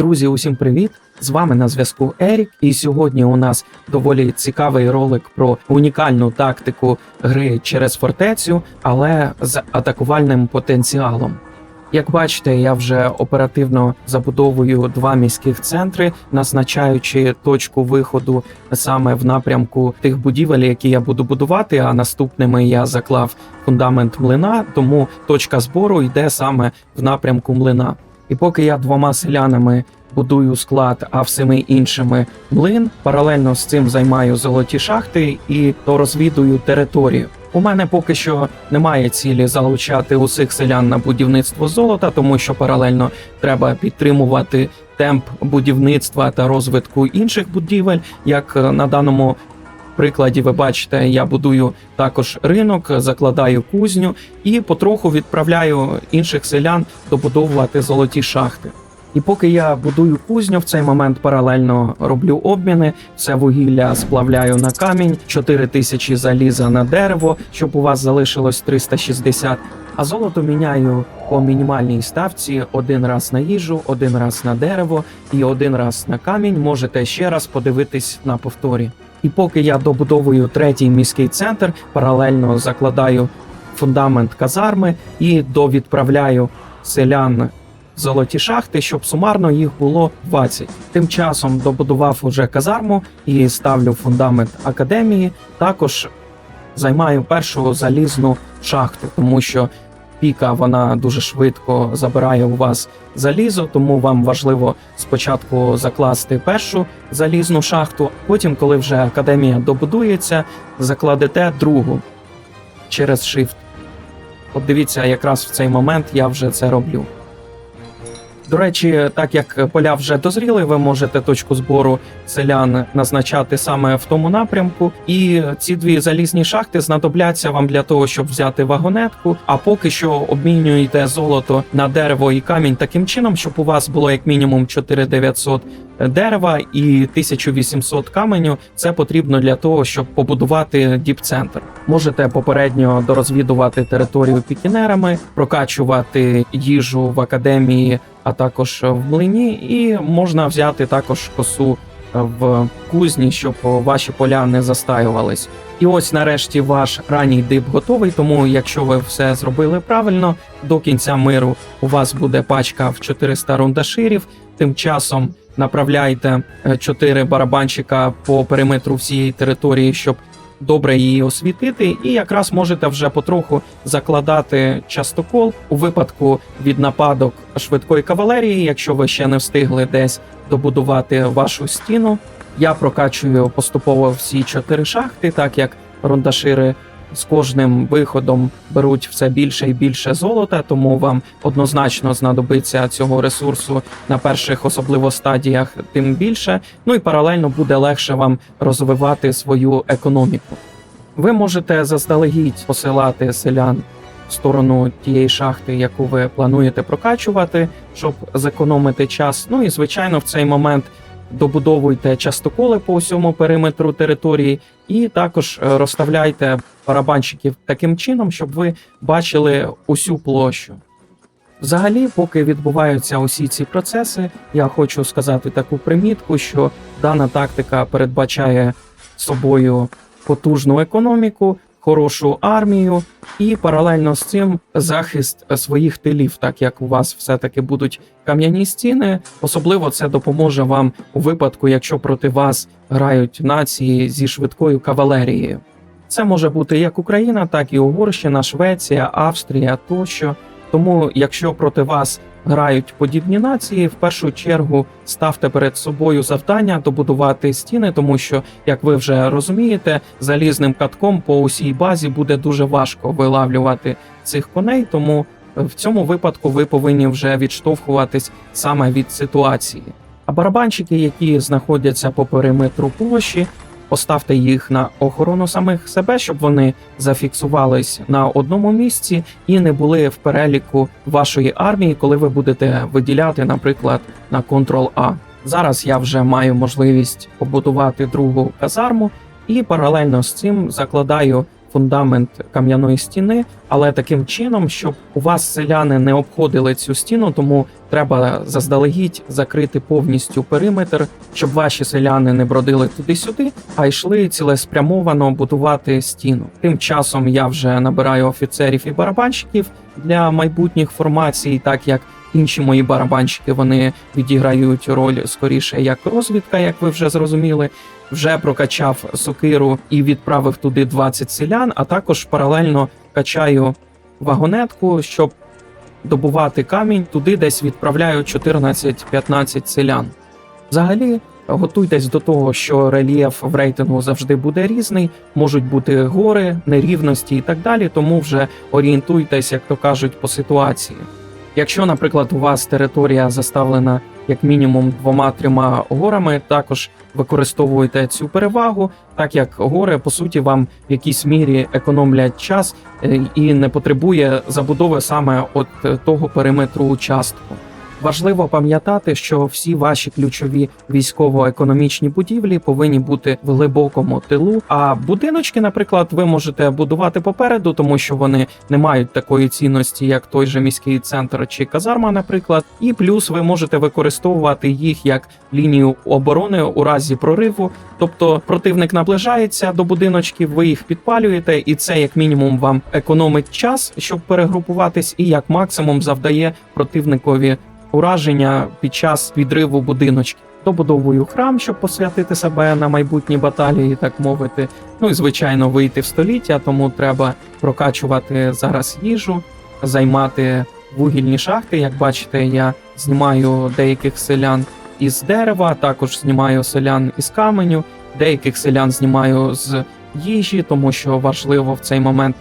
Друзі, усім привіт! З вами на зв'язку Ерік, і сьогодні у нас доволі цікавий ролик про унікальну тактику гри через фортецю, але з атакувальним потенціалом. Як бачите, я вже оперативно забудовую два міських центри, назначаючи точку виходу саме в напрямку тих будівель, які я буду будувати. А наступними я заклав фундамент млина, тому точка збору йде саме в напрямку млина. І поки я двома селянами будую склад, а всіми іншими млин, паралельно з цим займаю золоті шахти і то розвідую територію. У мене поки що немає цілі залучати усіх селян на будівництво золота, тому що паралельно треба підтримувати темп будівництва та розвитку інших будівель, як е, на даному прикладі ви бачите, я будую також ринок, закладаю кузню і потроху відправляю інших селян добудовувати золоті шахти. І поки я будую кузню, в цей момент паралельно роблю обміни. Все вугілля сплавляю на камінь, 4 тисячі заліза на дерево, щоб у вас залишилось 360. А золото міняю по мінімальній ставці один раз на їжу, один раз на дерево і один раз на камінь. Можете ще раз подивитись на повторі. І поки я добудовую третій міський центр, паралельно закладаю фундамент казарми і довідправляю селян золоті шахти, щоб сумарно їх було 20. Тим часом добудував уже казарму і ставлю фундамент академії. Також займаю першу залізну шахту, тому що піка вона дуже швидко забирає у вас залізо, тому вам важливо спочатку закласти першу залізну шахту. Потім, коли вже академія добудується, закладете другу через Shift. От дивіться, якраз в цей момент я вже це роблю. До речі, так як поля вже дозріли, ви можете точку збору селян назначати саме в тому напрямку. І ці дві залізні шахти знадобляться вам для того, щоб взяти вагонетку. А поки що обмінюєте золото на дерево і камінь таким чином, щоб у вас було як мінімум 4900 дерева і 1800 каменю. Це потрібно для того, щоб побудувати діп-центр. Можете попередньо дорозвідувати територію пікінерами, прокачувати їжу в академії, а також в млині, і можна взяти також косу в кузні, щоб ваші поля не застаювались. І ось нарешті ваш ранній дип готовий. Тому, якщо ви все зробили правильно, до кінця миру у вас буде пачка в 400 рундаширів. Тим часом направляйте 4 барабанчика по периметру всієї території, щоб добре її освітити, і якраз можете вже потроху закладати частокол у випадку від нападок швидкої кавалерії, якщо ви ще не встигли десь добудувати вашу стіну. Я прокачую поступово всі чотири шахти, так як рундашири з кожним виходом беруть все більше і більше золота, тому вам однозначно знадобиться цього ресурсу на перших, особливо стадіях, тим більше. Ну і паралельно буде легше вам розвивати свою економіку. Ви можете заздалегідь посилати селян в сторону тієї шахти, яку ви плануєте прокачувати, щоб зекономити час. Ну і звичайно, в цей момент добудовуйте частоколи по усьому периметру території, і також е, розставляйте барабанщиків таким чином, щоб ви бачили усю площу. Взагалі, поки відбуваються усі ці процеси, я хочу сказати таку примітку, що дана тактика передбачає собою потужну економіку, хорошу армію і паралельно з цим захист своїх тилів, так як у вас все-таки будуть кам'яні стіни. Особливо це допоможе вам у випадку, якщо проти вас грають нації зі швидкою кавалерією. Це може бути як Україна, так і Угорщина, Швеція, Австрія тощо. Тому, якщо проти вас грають подібні нації, в першу чергу ставте перед собою завдання добудувати стіни, тому що, як ви вже розумієте, залізним катком по усій базі буде дуже важко вилавлювати цих коней. Тому в цьому випадку ви повинні вже відштовхуватись саме від ситуації. А барабанщики, які знаходяться по периметру площі, Поставте їх на охорону самих себе, щоб вони зафіксувались на одному місці і не були в переліку вашої армії, коли ви будете виділяти, наприклад, на Ctrl-A. Зараз я вже маю можливість побудувати другу казарму, і паралельно з цим закладаю фундамент кам'яної стіни, але таким чином, щоб у вас селяни не обходили цю стіну, тому треба заздалегідь закрити повністю периметр, щоб ваші селяни не бродили туди-сюди, а йшли цілеспрямовано будувати стіну. Тим часом я вже набираю офіцерів і барабанщиків для майбутніх формацій, так як інші мої барабанщики вони відіграють роль скоріше як розвідка, як ви вже зрозуміли. Вже прокачав сокиру і відправив туди 20 селян, а також паралельно качаю вагонетку, щоб добувати камінь. Туди десь відправляю 14-15 селян. Взагалі, готуйтесь до того, що рельєф в рейтингу завжди буде різний, можуть бути гори, нерівності і так далі. Тому вже орієнтуйтесь, як то кажуть, по ситуації. Якщо, наприклад, у вас територія заставлена як мінімум двома-трьома горами, також використовуйте цю перевагу, так як гори по суті вам в якійсь мірі економлять час е, і не потребує забудови саме от е, того периметру участку. Важливо пам'ятати, що всі ваші ключові військово-економічні будівлі повинні бути в глибокому тилу. А будиночки, наприклад, ви можете будувати попереду, тому що вони не мають такої цінності, як той же міський центр чи казарма, наприклад. І плюс ви можете використовувати їх як лінію оборони у разі прориву. Тобто противник наближається до будиночків, ви їх підпалюєте, і це як мінімум вам економить час, щоб перегрупуватись, і як максимум завдає противникові ураження під час відриву будиночків. Добудовую храм, щоб посвятити себе на майбутні баталії, так мовити. Ну і звичайно, вийти в століття, тому треба прокачувати зараз їжу, займати вугільні шахти. Як бачите, я знімаю деяких селян із дерева, також знімаю селян із каменю, деяких селян знімаю з їжі, тому що важливо в цей момент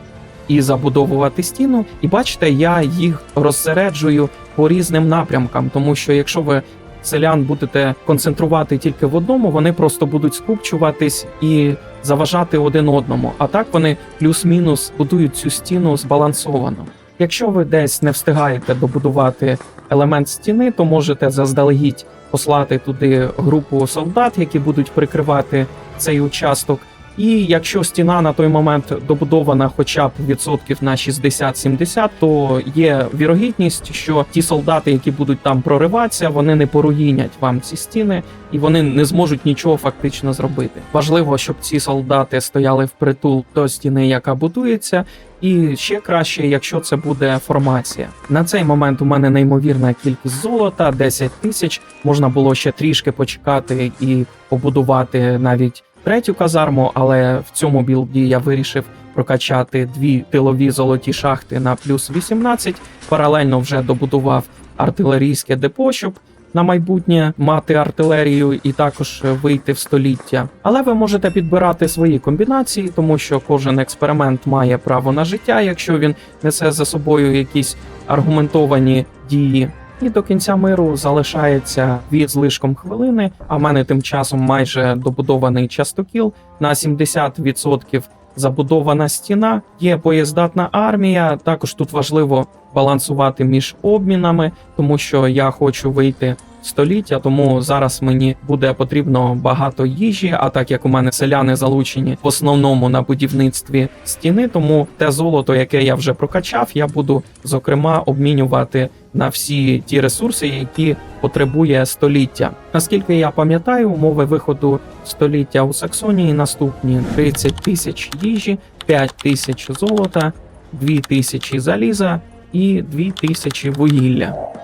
і забудовувати стіну. І бачите, я їх розсереджую по різним напрямкам, тому що якщо ви селян будете концентрувати тільки в одному, вони просто будуть скупчуватись і заважати один одному. А так вони плюс-мінус будують цю стіну збалансовано. Якщо ви десь не встигаєте добудувати елемент стіни, то можете заздалегідь послати туди групу солдат, які будуть прикривати цей участок. І якщо стіна на той момент добудована хоча б відсотків на 60-70, то є вірогідність, що ті солдати, які будуть там прориватися, вони не поруїнять вам ці стіни, і вони не зможуть нічого фактично зробити. Важливо, щоб ці солдати стояли впритул до стіни, яка будується. І ще краще, якщо це буде формація. На цей момент у мене неймовірна кількість золота, 10 тисяч. Можна було ще трішки почекати і побудувати навіть третю казарму, але в цьому білді я вирішив прокачати дві тилові золоті шахти на плюс 18. Паралельно вже добудував артилерійське депо, щоб на майбутнє мати артилерію і також вийти в століття. Але ви можете підбирати свої комбінації, тому що кожен експеримент має право на життя, якщо він несе за собою якісь аргументовані дії. І до кінця миру залишається дві злишком хвилини. А в мене тим часом майже добудований частокіл на 70% забудована стіна. Є боєздатна армія. Також тут важливо балансувати між обмінами, тому що я хочу вийти століття, тому зараз мені буде потрібно багато їжі. А так як у мене селяни залучені в основному на будівництві стіни, тому те золото, яке я вже прокачав, я буду зокрема обмінювати на всі ті ресурси, які потребує століття. Наскільки я пам'ятаю, умови виходу століття у Саксонії наступні: 30 тисяч їжі, 5 тисяч золота, 2 тисячі заліза і 2 тисячі вугілля.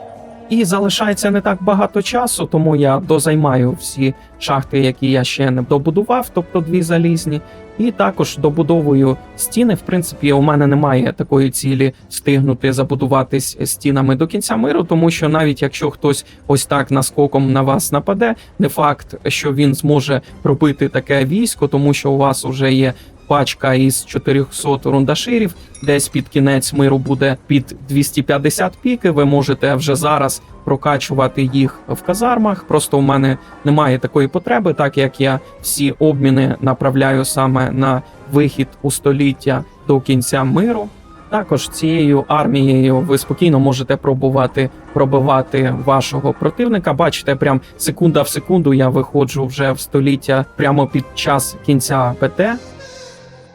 І залишається не так багато часу, тому я дозаймаю всі шахти, які я ще не добудував, тобто дві залізні, і також добудовую стіни. В принципі, у мене немає такої цілі встигнути забудуватись стінами до кінця миру, тому що навіть якщо хтось ось так наскоком на вас нападе, не факт, що він зможе пробити таке військо, тому що у вас вже є пачка із 400 рундаширів. Десь під кінець миру буде під 250 піки. Ви можете вже зараз прокачувати їх в казармах. Просто у мене немає такої потреби, так як я всі обміни направляю саме на вихід у століття до кінця миру. Також цією армією ви спокійно можете пробувати пробивати вашого противника. Бачите, прям секунда в секунду я виходжу вже в століття прямо під час кінця ПТ.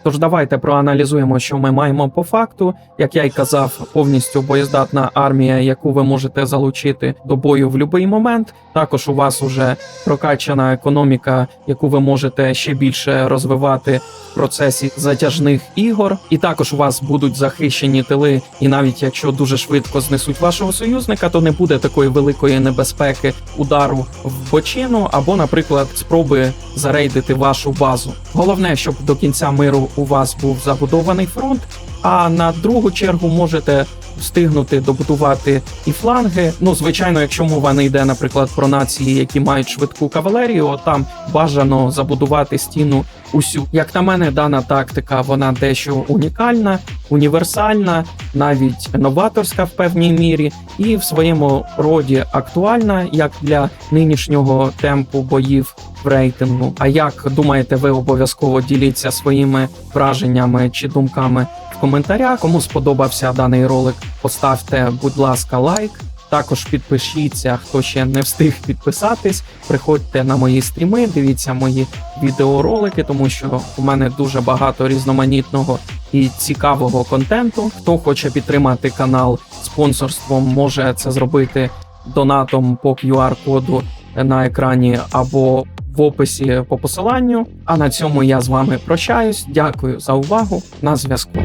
Тож давайте проаналізуємо, що ми маємо по факту. Як я й казав, повністю боєздатна армія, яку ви можете залучити до бою в будь-який момент. Також у вас уже прокачана економіка, яку ви можете ще більше розвивати в процесі затяжних ігор. І також у вас будуть захищені тили. І навіть якщо дуже швидко знесуть вашого союзника, то не буде такої великої небезпеки удару в бочину або, наприклад, спроби зарейдити вашу базу. Головне, щоб до кінця миру у вас був забудований фронт. А на другу чергу можете встигнути добудувати і фланги. Ну, звичайно, якщо мова не йде, наприклад, про нації, які мають швидку кавалерію, от там бажано забудувати стіну усю. Як на мене, дана тактика вона дещо унікальна, універсальна, навіть новаторська в певній мірі, і в своєму роді актуальна як для нинішнього темпу боїв в рейтингу. А як думаєте, ви обов'язково діліться своїми враженнями чи думками в коментарях. Кому сподобався даний ролик, поставте, будь ласка, лайк. Також підпишіться, хто ще не встиг підписатись. Приходьте на мої стріми, дивіться мої відеоролики, тому що у мене дуже багато різноманітного і цікавого контенту. Хто хоче підтримати канал спонсорством, може це зробити донатом по QR-коду на екрані або в описі по посиланню. А на цьому я з вами прощаюсь. Дякую за увагу. На зв'язку.